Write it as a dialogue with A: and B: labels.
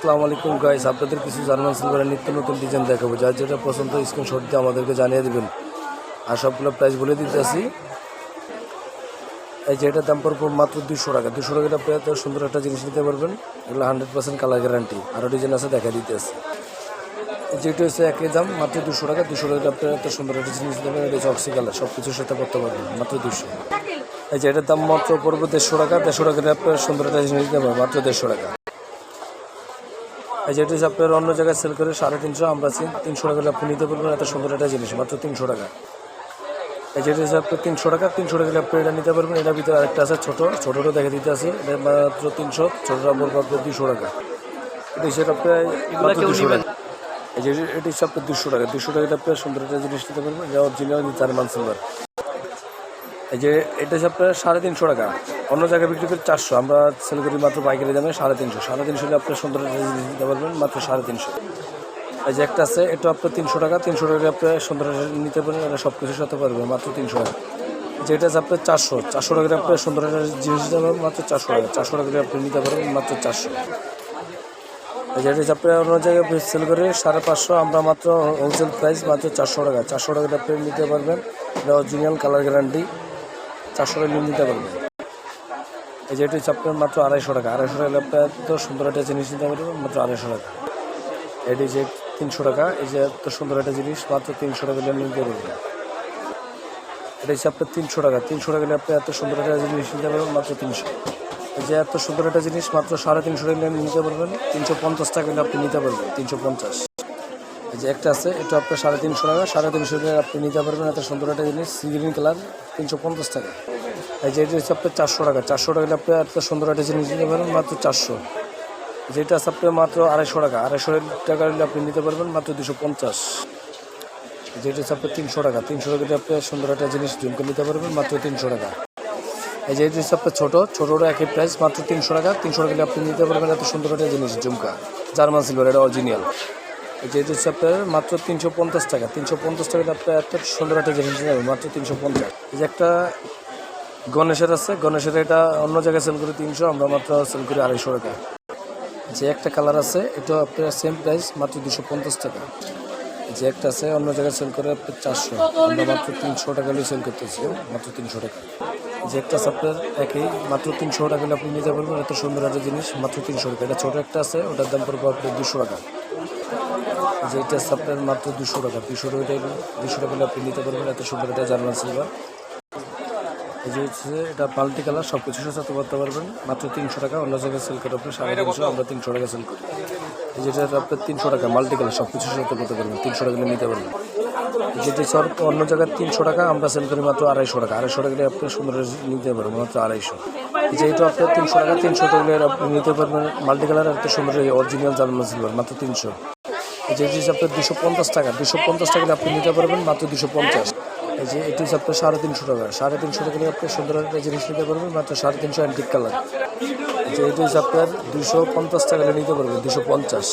A: আসসালামু আলাইকুম গাইস আপনাদের কিছু জার্মান সিলভারের নিত্য নতুন ডিজাইন দেখাবো, যার যেটা পছন্দ স্ক্রিনশট দিয়ে আমাদেরকে জানিয়ে দেবেন। আর সবগুলো প্রাইস বলে দিতেছি এই যে এটার দাম পড়ব মাত্র দুশো টাকা। দুশো টাকা আপনি এত সুন্দর একটা জিনিস নিতে পারবেন। এগুলো হান্ড্রেড পার্সেন্ট কালার গ্যারান্টি আরও ডিজাইন আছে দেখা দিতেছে যেটা হচ্ছে একই দাম, মাত্র দুশো টাকা। দুশো টাকা আপনি এত সুন্দর একটা জিনিস নিতে পারবেন। এটা হচ্ছে অক্সি কালার সব কিছুর সাথে করতে পারবেন, মাত্র দুশো এই যে এটার দাম মাত্র পড়বে দেড়শো টাকা। দেড়শো টাকা দিয়ে আপনার সুন্দর একটা জিনিস নিতে পারবেন, মাত্র দেড়শো টাকা। এই যেটি আপনার অন্য জায়গায় সেল করে সাড়ে তিনশো আমরা তিন- তিনশো টাকা আপনি নিতে পারবেন এত সুন্দর একটা জিনিস মাত্র তিনশো টাকা। এই যেটি হচ্ছে আপনার তিনশো টাকা তিনশো টাকা আপনি এটা নিতে পারবেন এটার ভিতরে আরেকটা আছে ছোটো ছোটোটা দেখে দিতে আছে এটা মাত্র তিনশো ছোটোটা পড়বে আপনার দুশো টাকা। এটা হচ্ছে আপনার দুশো টাকা। এই যে এটি আপনার দুশো টাকা দুশো টাকা আপনার সুন্দর একটা জিনিস নিতে পারবেন যা অরিজিনাল জার্মান সিলভার এই যে এটা হচ্ছে আপনার সাড়ে তিনশো টাকা। অন্য জায়গায় বিক্রি করে চারশো। আমরা সেল করি মাত্র পাইকারি দামে সাড়ে তিনশো। সাড়ে তিনশো হলে আপনার সুন্দর নিতে পারবেন, মাত্র সাড়ে তিনশো। এই যে একটা আছে এটা আপনার তিনশো টাকা। তিনশো টাকা আপনার সুন্দর নিতে পারবেন, এটা সব কিছু সাথে পারবেন, মাত্র তিনশো টাকা। যেটা আছে আপনার চারশো। চারশো টাকা আপনার সুন্দর জিনিস নিতে পারবেন, মাত্র চারশো টাকা। চারশো টাকা আপনি নিতে পারবেন, মাত্র চারশো। এই যেটা হচ্ছে আপনার অন্য জায়গায় সেল করে সাড়ে পাঁচশো, আমরা মাত্র হোলসেল প্রাইস মাত্র চারশো টাকা। চারশো টাকা আপনি নিতে পারবেন, এটা অরিজিনাল কালার গ্যারান্টি চারশো টাকা নিতে পারবেন এই যে এটা হচ্ছে মাত্র আড়াইশো টাকা। আড়াইশো টাকা আপনার তো সুন্দর একটা জিনিস নিতে পারবেন মাত্র আড়াইশো টাকা। এটি যে তিনশো টাকা, এই যে এত সুন্দর একটা জিনিস, মাত্র তিনশো টাকা দিয়ে নিতে পারবেন এটা হচ্ছে আপনার তিনশো টাকা। তিনশো টাকা হলে আপনি এত সুন্দর একটা জিনিস নিতে পারবেন মাত্র তিনশো। এই যে এত সুন্দর একটা জিনিস, মাত্র সাড়ে তিনশো টাকা হলে নিতে পারবেন। তিনশো পঞ্চাশ টাকা হলে আপনি নিতে পারবেন, তিনশো পঞ্চাশ। এই যে একটা আছে, এটা আপনার সাড়ে তিনশো টাকা। সাড়ে তিনশো টাকা আপনি নিতে পারবেন এত সুন্দর একটা জিনিস গ্রিন কালার তিনশো পঞ্চাশ টাকা। এই যে এটা হচ্ছে আপনার চারশো টাকা। চারশো টাকা আপনি এত সুন্দর একটা জিনিস নিতে পারবেন, মাত্র চারশো। যেটা আছে আপনার মাত্র আড়াইশো টাকা। আড়াইশো টাকা হলে আপনি নিতে পারবেন, মাত্র দুশো পঞ্চাশ। যেটা হচ্ছে আপনার তিনশো টাকা। তিনশো টাকা দিয়ে আপনি সুন্দর একটা জিনিস ঝুমকে নিতে পারবেন, মাত্র তিনশো টাকা। এই যে এটা হচ্ছে আপনার ছোটো। ছোটোটা একই প্রাইস মাত্র তিনশো টাকা। তিনশো টাকা আপনি নিতে পারবেন এত সুন্দর একটা জিনিস ঝুমকা জার্মান সিলভার এটা অরিজিনাল যে এটা হচ্ছে আপনার মাত্র তিনশো পঞ্চাশ টাকা। তিনশো পঞ্চাশ টাকা হলে আপনার এত সুন্দর একটা জিনিস নিতে মাত্র তিনশো পঞ্চাশ। এই যে একটা গণেশের আছে, গণেশের এটা অন্য জায়গায় সেল করি তিনশো, আমরা মাত্র সেল করি আড়াইশো টাকা। যে একটা কালার আছে এটা আপনার সেম প্রাইস মাত্র দুশো পঞ্চাশ টাকা। যে একটা আছে, অন্য জায়গায় সেল করে আপনার চারশো। আমরা মাত্র তিনশো টাকা হলে সেল করতেছি, মাত্র তিনশো টাকা। যে একটা আছে একই, মাত্র তিনশো টাকা আপনি নিতে পারবেন এত সুন্দর একটা জিনিস, মাত্র তিনশো টাকা। এটা ছোটো একটা আছে, ওটার দাম পড়বে আপনার দুশো টাকা। যে এটা আপনার মাত্র দুশো টাকা। দুশো টাকা দুশো টাকা আপনি নিতে পারবেন, এত সুন্দর একটা জার্মান সিলভার এই যে হচ্ছে এটা পাল্টি কালার সব কিছুর সাথে করতে পারবেন। মাত্র তিনশো টাকা, অন্য জায়গায় সেল করে আপনি সাড়ে তিনশো আমরা তিনশো টাকা সেল করি। যেটা আপনার তিনশো টাকা, মাল্টি কালার সব কিছু সাথে করতে পারবেন, তিনশো টাকা নিতে পারবেন। যেটি সর অন্য জায়গায় তিনশো টাকা, আমরা সেল করি মাত্র আড়াইশো টাকা। আড়াইশো টাকা আপনি সুন্দর নিতে পারবেন, মাত্র আড়াইশো। যেহেতু আপনার তিনশো টাকা তিনশো টাকা আপনি নিতে পারবেন মাল্টি কালার একটা সুন্দর অরিজিনাল জার্মান সিলভার মাত্র তিনশো। যে জিনিস আপনার দুশো পঞ্চাশ টাকা। দুশো পঞ্চাশ টাকা আপনি নিতে পারবেন, মাত্র দুশো পঞ্চাশ। এই যে, এটি হচ্ছে আপনার সাড়ে তিনশো টাকা। সাড়ে তিনশো টাকা আপনি সুন্দর একটা জিনিস নিতে পারবেন, মাত্র সাড়ে তিনশো অ্যান্টিক কালার যে হচ্ছে আপনার দুশো পঞ্চাশ টাকা নিতে পারবেন দুশো পঞ্চাশ।